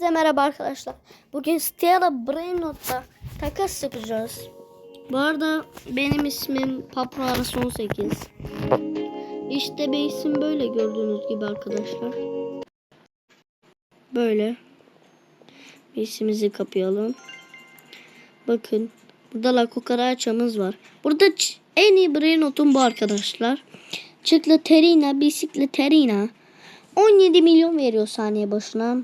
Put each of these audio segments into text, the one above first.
Size merhaba arkadaşlar. Bugün Stella Brainot'ta takas yapacağız. Bu arada benim ismim Papraras 18. İşte base'im böyle gördüğünüz gibi arkadaşlar. Böyle. Base'imizi kapayalım. Bakın. Burada La Cucaracha'mız var. Burada en iyi Brainot'um bu arkadaşlar. Çikleterina, bisikleterina. 17 milyon veriyor saniye başına.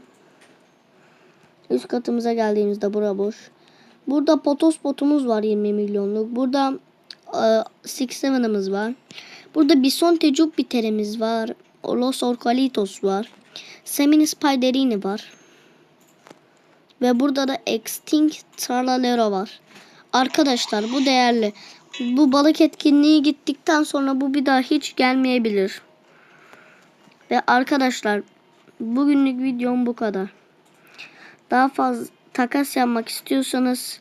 Üst katımıza geldiğimizde bura boş. Burada Potos botumuz var 20 milyonluk. Burada e, Six Seven'ımız var. Burada Bisonte Jupiter'imiz var. Los Orcalitos var. Semini Spiderini var. Ve burada da Extinct Tralalero var. Arkadaşlar bu değerli. Bu balık etkinliği gittikten sonra bu bir daha hiç gelmeyebilir. Ve arkadaşlar bugünlük videom bu kadar. Daha fazla takas yapmak istiyorsanız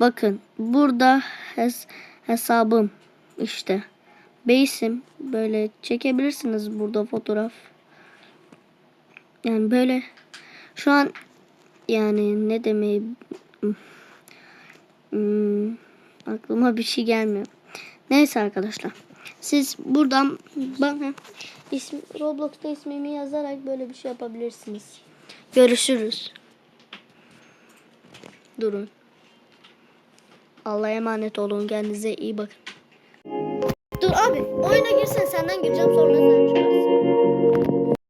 bakın burada hes- hesabım işte base'im böyle çekebilirsiniz burada fotoğraf. Yani böyle şu an yani ne demeyi hmm, aklıma bir şey gelmiyor. Neyse arkadaşlar. Siz buradan bana ismi, Roblox'ta ismimi yazarak böyle bir şey yapabilirsiniz. Görüşürüz. Durun. Allah'a emanet olun. Kendinize iyi bakın. Dur abi oyuna girsen senden gireceğim sonra sen.